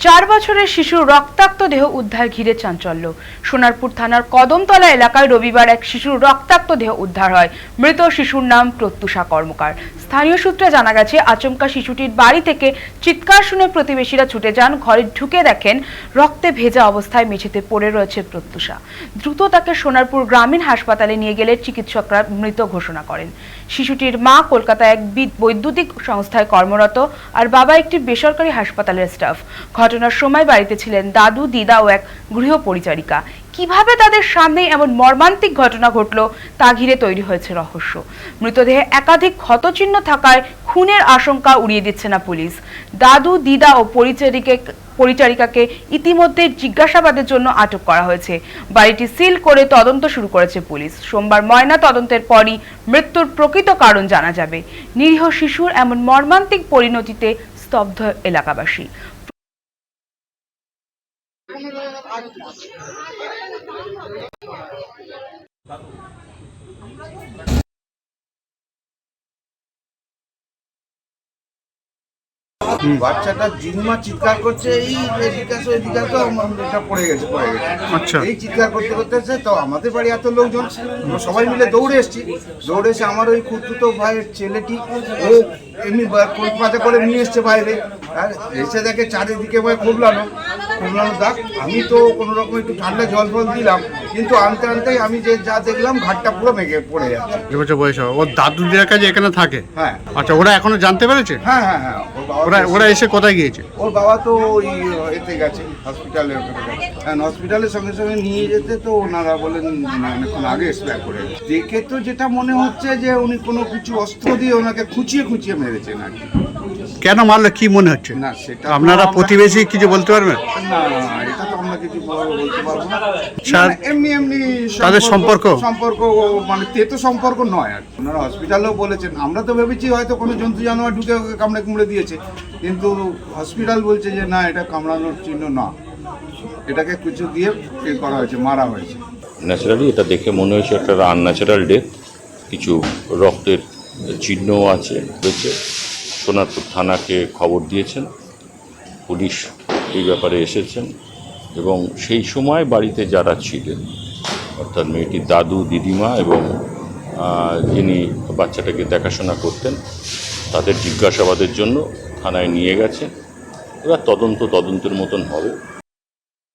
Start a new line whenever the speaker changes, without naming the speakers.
চার বছরের শিশুর রক্তাক্ত দেহ উদ্ধার ঘিরে চাঞ্চল্য। সোনারপুর থানার কদমতলা এলাকায় রবিবার এক শিশুর রক্তাক্ত দেহ উদ্ধার হয়। মৃত শিশুর নাম প্রত্যুষা কর্মকার। স্থানীয় সূত্রে জানা গেছে, আচমকা শিশুটির বাড়ি থেকে চিৎকার শুনে প্রতিবেশীরা ছুটে যান, ঘরে ঢুকে দেখেন রক্তে ভেজা অবস্থায় মেঝেতে পড়ে রয়েছে প্রত্যুষা। দ্রুত তাকে সোনারপুর গ্রামীণ হাসপাতালে নিয়ে গেলে চিকিৎসকরা মৃত ঘোষণা করেন। শিশুটির মা কলকাতায় এক বিদ- বৈদ্যুতিক সংস্থায় কর্মরত, আর বাবা একটি বেসরকারি হাসপাতালের স্টাফ। ঘটনার সময় বাড়িতে ছিলেন দাদু, দিদা ও এক গৃহ পরিচারিকা কীভাবে তাদের সামনে এমন মর্মান্তিক ঘটনা ঘটলো তা ঘিরে তৈরি হয়েছে রহস্য। মৃতদেহে একাধিক ক্ষতচিহ্ন থাকায় খুনের আশঙ্কা উড়িয়ে দিচ্ছে না পুলিশ। দাদু, দিদা ও পরিচারিকে পরিচারিকাকে ইতিমধ্যে জিজ্ঞাসাবাদের জন্য আটক করা হয়েছে। বাড়িটি সিল করে তদন্ত শুরু করেছে পুলিশ। সোমবার ময়না তদন্তের পরই মৃত্যুর প্রকৃত কারণ জানা যাবে। নিরীহ শিশুর এমন মর্মান্তিক পরিণতিতে স্তব্ধ এলাকাবাসী।
বাচ্চাটা জিম্মা চিৎকার করছে এই এদিকে আসো এদিকে আসো এটা পড়ে গেছে পড়ে গেছে।
আচ্ছা।
এই চিৎকার করতে করতে এসে তো আমাদের বাড়ি এত লোকজন আমরা সবাই মিলে দৌড়ে এসেছি। দৌড়ে এসে আমার ওই খুঁড়তুতো ভাইয়ের ছেলেটি ও এমনি করে নিয়ে এসছে বাইরে। আর এসে দেখে চারিদিকে ভাই কুবলানো কুবলানো দাগ। আমি তো কোনো রকম একটু ঠান্ডা জল ফল দিলাম কিন্তু আনতে আনতেই আমি যে যা দেখলাম ঘাটটা পুরো মেঘে পড়ে যাচ্ছে।
বছর বয়স হবে। ওর দাদু দিদার কাছে এখানে থাকে?
হ্যাঁ।
আচ্ছা ওরা এখনও জানতে পেরেছে?
হ্যাঁ হ্যাঁ হ্যাঁ ওর বাবা
ওরা ওরা এসে কোথায় গিয়েছে?
ওর বাবা তো ওই এতে গেছে হসপিটালে হ্যাঁ হসপিটালের সঙ্গে সঙ্গে নিয়ে যেতে তো ওনারা বলেন না, অনেকক্ষণ আগে এক্সপায়ার করে দেখে তো যেটা মনে হচ্ছে যে উনি কোনো কিছু অস্ত্র দিয়ে ওনাকে খুঁচিয়ে খুঁচিয়ে মেরেছেন আর কি
কেন মারলো কি মনে হচ্ছে?
না সেটা
আপনারা প্রতিবেশী কিছু বলতে পারবেন?
না এটা তো আমরা কিছু বল- বলতে পারব না।
স্যার,
এমনি এমনি
তাদের সম্পর্ক?
সম্পর্ক? মানে তেতো সম্পর্ক নয় আর। ওনারা হসপিটালেও বলেছেন। আমরা তো ভেবেছি হয়তো কোনো জন্তু জানোয়ার ঢুকে কামড়ে কুমড়ে দিয়েছে। কিন্তু হসপিটাল বলছে যে না এটা কামড়ানোর চিহ্ন না। এটাকে কিছু দিয়ে এ করা হয়েছে মারা হয়েছে।
ন্যাচারালি এটা দেখে মনে হয়েছে একটা আনন্যাচারাল ডেথ কিছু রক্তের চিহ্নও আছে রয়েছে। সোনারপুর থানাকে খবর দিয়েছেন। পুলিশ এই ব্যাপারে এসেছেন এবং সেই সময় বাড়িতে যারা ছিলেন, অর্থাৎ মেয়েটির দাদু, দিদিমা এবং যিনি বাচ্চাটাকে দেখাশোনা করতেন, তাদের জিজ্ঞাসাবাদের জন্য থানায় নিয়ে গেছে এবার তদন্ত তদন্তের মতন হবে।